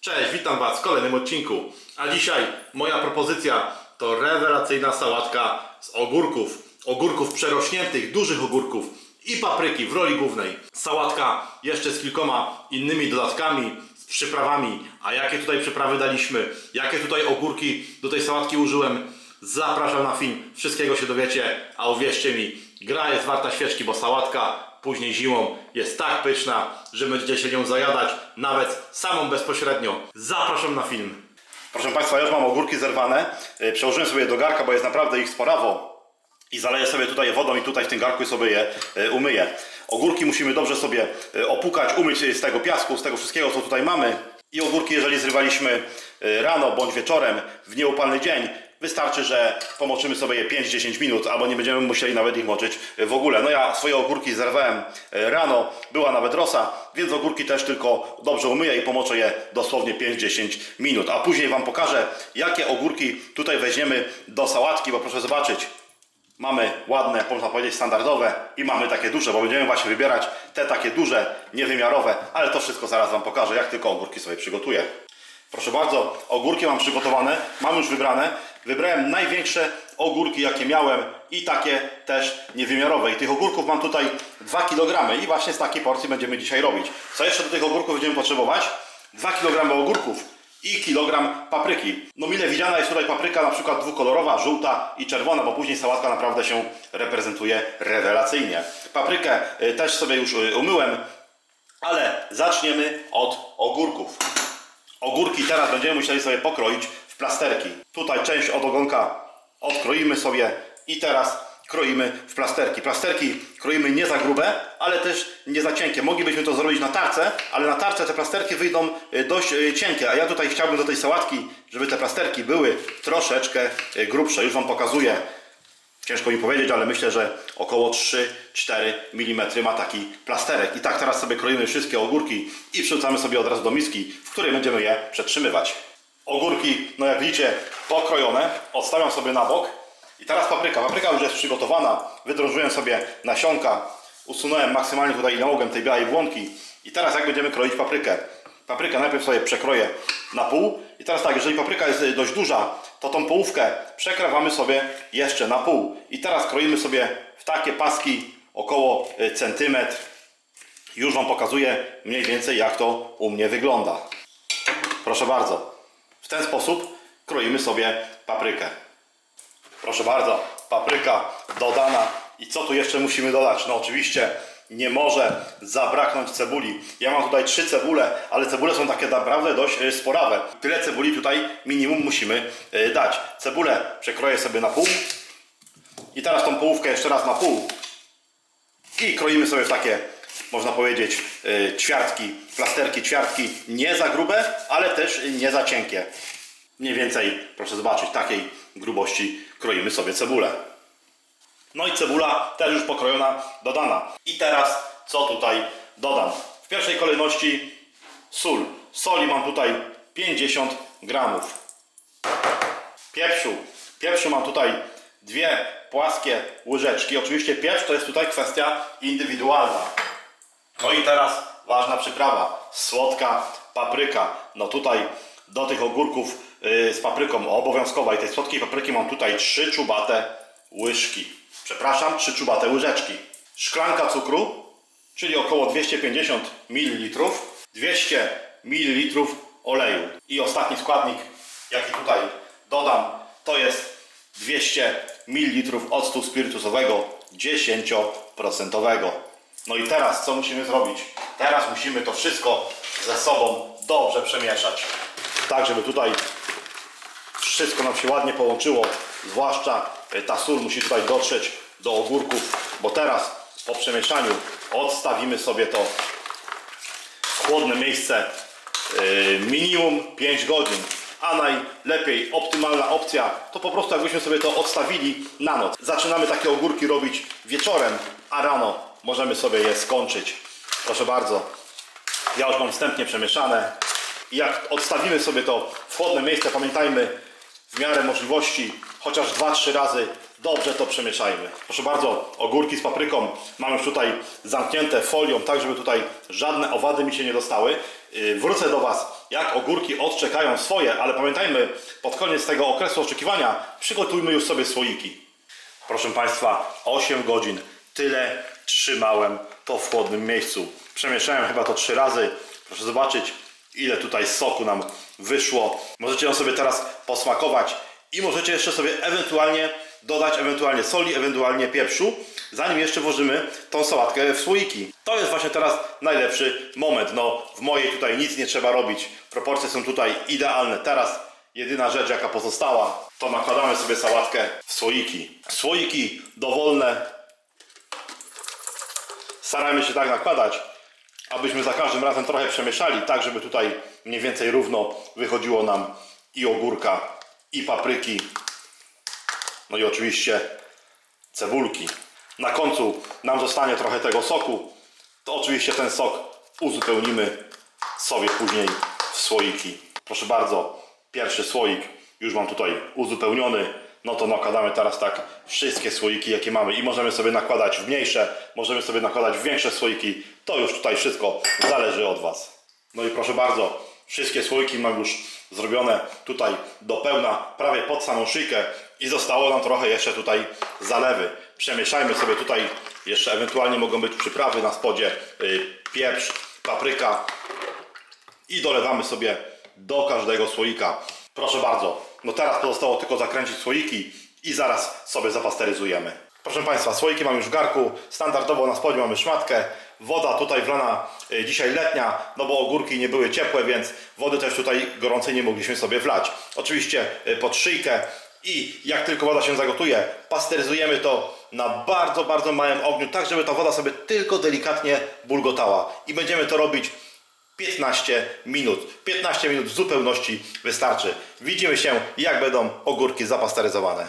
Cześć, witam Was w kolejnym odcinku. A dzisiaj moja propozycja to rewelacyjna sałatka z ogórków. Ogórków przerośniętych, dużych ogórków i papryki w roli głównej. Sałatka jeszcze z kilkoma innymi dodatkami, z przyprawami. A jakie tutaj przyprawy daliśmy, jakie tutaj ogórki do tej sałatki użyłem, zapraszam na film. Wszystkiego się dowiecie, a uwierzcie mi, gra jest warta świeczki, bo sałatka później zimą jest tak pyszna, że będziecie się nią zajadać nawet samą bezpośrednio. Zapraszam na film. Proszę Państwa, ja już mam ogórki zerwane. Yy, Przełożyłem sobie do garka, bo jest naprawdę ich sporawo. I zaleję sobie tutaj wodą i tutaj w tym garku sobie je yy, umyję. Ogórki musimy dobrze sobie yy, opukać, umyć z tego piasku, z tego wszystkiego, co tutaj mamy. I ogórki, jeżeli zrywaliśmy rano bądź wieczorem w nieupalny dzień, Wystarczy, że pomoczymy sobie je 5-10 minut, albo nie będziemy musieli nawet ich moczyć w ogóle. No ja swoje ogórki zerwałem e, rano, była nawet rosa, więc ogórki też tylko dobrze umyję i pomoczę je dosłownie 5-10 minut. A później Wam pokażę, jakie ogórki tutaj weźmiemy do sałatki, bo proszę zobaczyć, Mamy ładne, można powiedzieć standardowe i mamy takie duże, bo będziemy właśnie wybierać te takie duże, niewymiarowe, ale to wszystko zaraz Wam pokażę, jak tylko ogórki sobie przygotuję. Proszę bardzo, ogórki mam przygotowane, mam już wybrane. Wybrałem największe ogórki, jakie miałem i takie też niewymiarowe. I tych ogórków mam tutaj 2 kg i właśnie z takiej porcji będziemy dzisiaj robić. Co jeszcze do tych ogórków będziemy potrzebować? 2 kg ogórków i kilogram papryki. No mile widziana jest tutaj papryka na przykład dwukolorowa, żółta i czerwona, bo później sałatka naprawdę się reprezentuje rewelacyjnie. Paprykę y, też sobie już y, umyłem, ale zaczniemy od ogórków. Ogórki teraz będziemy musieli sobie pokroić w plasterki. Tutaj część od ogonka odkroimy sobie i teraz kroimy w plasterki. Plasterki kroimy nie za grube, ale też nie za cienkie. Moglibyśmy to zrobić na tarce, ale na tarce te plasterki wyjdą y, dość y, cienkie, a ja tutaj chciałbym do tej sałatki, żeby te plasterki były troszeczkę y, grubsze. Już Wam pokazuję. Ciężko mi powiedzieć, ale myślę, że około 3-4 mm ma taki plasterek. I tak teraz sobie kroimy wszystkie ogórki i wrzucamy sobie od razu do miski, w której będziemy je przetrzymywać. Ogórki, no jak widzicie, pokrojone. Odstawiam sobie na bok. I teraz papryka. Papryka już jest przygotowana. Wydrążyłem sobie nasionka. Usunąłem maksymalnie tutaj ile mogłem tej białej błonki. I teraz jak będziemy kroić paprykę? Paprykę najpierw sobie przekroję na pół. I teraz tak, jeżeli papryka jest y, dość duża, to tą połówkę przekrawamy sobie jeszcze na pół. I teraz kroimy sobie w takie paski około y, centymetr. Już Wam pokazuję mniej więcej jak to u mnie wygląda. Proszę bardzo. W ten sposób kroimy sobie paprykę. Proszę bardzo, papryka dodana. I co tu jeszcze musimy dodać? No oczywiście nie może zabraknąć cebuli. Ja mam tutaj trzy cebule, ale cebule są takie naprawdę dość y, sporawe. Tyle cebuli tutaj minimum musimy y, dać. Cebulę przekroję sobie na pół. I teraz tą połówkę jeszcze raz na pół. I kroimy sobie w takie, można powiedzieć, y, ćwiartki, plasterki, ćwiartki. Nie za grube, ale też nie za cienkie. Mniej więcej, proszę zobaczyć, takiej grubości kroimy sobie cebulę. No i cebula też już pokrojona, dodana. I teraz co tutaj dodam? W pierwszej kolejności sól. Soli mam tutaj 50 gramów. Pieprzu. Pieprzu mam tutaj dwie płaskie łyżeczki. Oczywiście pieprz to jest tutaj kwestia indywidualna. No i teraz ważna przyprawa. Słodka papryka. No tutaj do tych ogórków yy, z papryką obowiązkowa i tej słodkiej papryki mam tutaj trzy czubate łyżki. Przepraszam, trzy czubate łyżeczki. Szklanka cukru, czyli około 250 ml. 200 ml oleju. I ostatni składnik, jaki tutaj dodam, to jest 200 ml octu spirytusowego 10%. No i teraz co musimy zrobić? Teraz musimy to wszystko ze sobą dobrze przemieszać. Tak, żeby tutaj wszystko nam się ładnie połączyło. Zwłaszcza e, ta sól musi tutaj dotrzeć do ogórków, bo teraz po przemieszaniu odstawimy sobie to w chłodne miejsce yy, minimum 5 godzin. A najlepiej, optymalna opcja to po prostu jakbyśmy sobie to odstawili na noc. Zaczynamy takie ogórki robić wieczorem, a rano możemy sobie je skończyć. Proszę bardzo, ja już mam wstępnie przemieszane. I jak odstawimy sobie to w chłodne miejsce, pamiętajmy, w miarę możliwości, chociaż 2-3 razy dobrze to przemieszajmy. Proszę bardzo, ogórki z papryką mam już tutaj zamknięte folią, tak żeby tutaj żadne owady mi się nie dostały. y, wrócę do Was, jak ogórki odczekają swoje, ale pamiętajmy, pod koniec tego okresu oczekiwania przygotujmy już sobie słoiki. Proszę Państwa, 8 godzin. Tyle trzymałem to w chłodnym miejscu. Przemieszałem chyba to 3 razy. Proszę zobaczyć, ile tutaj soku nam wyszło. Możecie ją sobie teraz posmakować i możecie jeszcze sobie ewentualnie dodać ewentualnie soli, ewentualnie pieprzu, zanim jeszcze włożymy tą sałatkę w słoiki. To jest właśnie teraz najlepszy moment. No, w mojej tutaj nic nie trzeba robić. Proporcje są tutaj idealne. Teraz jedyna rzecz, jaka pozostała, to nakładamy sobie sałatkę w słoiki. Słoiki dowolne. Staramy się tak nakładać, abyśmy za każdym razem trochę przemieszali, tak żeby tutaj mniej więcej równo wychodziło nam i ogórka, i papryki, no i oczywiście cebulki. Na końcu nam zostanie trochę tego soku, to oczywiście ten sok uzupełnimy sobie później w słoiki. Proszę bardzo, pierwszy słoik już mam tutaj uzupełniony. No to nakładamy teraz tak wszystkie słoiki, jakie mamy i możemy sobie nakładać w mniejsze, możemy sobie nakładać w większe słoiki. To już tutaj wszystko zależy od Was. No i proszę bardzo, wszystkie słoiki mam już zrobione tutaj do pełna, prawie pod samą szyjkę i zostało nam trochę jeszcze tutaj zalewy. Przemieszajmy sobie tutaj, jeszcze ewentualnie mogą być przyprawy na spodzie, yy, pieprz, papryka i dolewamy sobie do każdego słoika. Proszę bardzo, no teraz pozostało tylko zakręcić słoiki i zaraz sobie zapasteryzujemy. Proszę Państwa, słoiki mam już w garku, standardowo na spodzie mamy szmatkę, woda tutaj wlana y, dzisiaj letnia, no bo ogórki nie były ciepłe, więc wody też tutaj gorącej nie mogliśmy sobie wlać. Oczywiście y, pod szyjkę i jak tylko woda się zagotuje, pasteryzujemy to na bardzo, bardzo małym ogniu, tak żeby ta woda sobie tylko delikatnie bulgotała. I będziemy to robić 15 minut. 15 minut w zupełności wystarczy. Widzimy się, jak będą ogórki zapasteryzowane.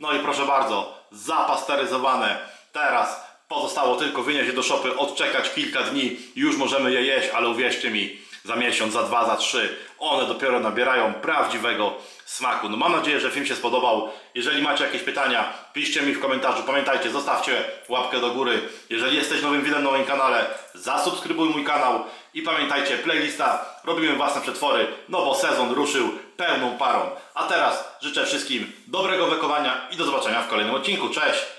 No i proszę bardzo, zapasteryzowane. Teraz pozostało tylko wynieść je do szopy, odczekać kilka dni. Już możemy je jeść, ale uwierzcie mi, za miesiąc, za dwa, za trzy, one dopiero nabierają prawdziwego smaku. No mam nadzieję, że film się spodobał. Jeżeli macie jakieś pytania, piszcie mi w komentarzu. Pamiętajcie, zostawcie łapkę do góry. Jeżeli jesteś nowym widzem na moim kanale, zasubskrybuj mój kanał. I pamiętajcie, playlista, robimy własne przetwory, no bo sezon ruszył pełną parą. A teraz życzę wszystkim dobrego wykowania i do zobaczenia w kolejnym odcinku. Cześć!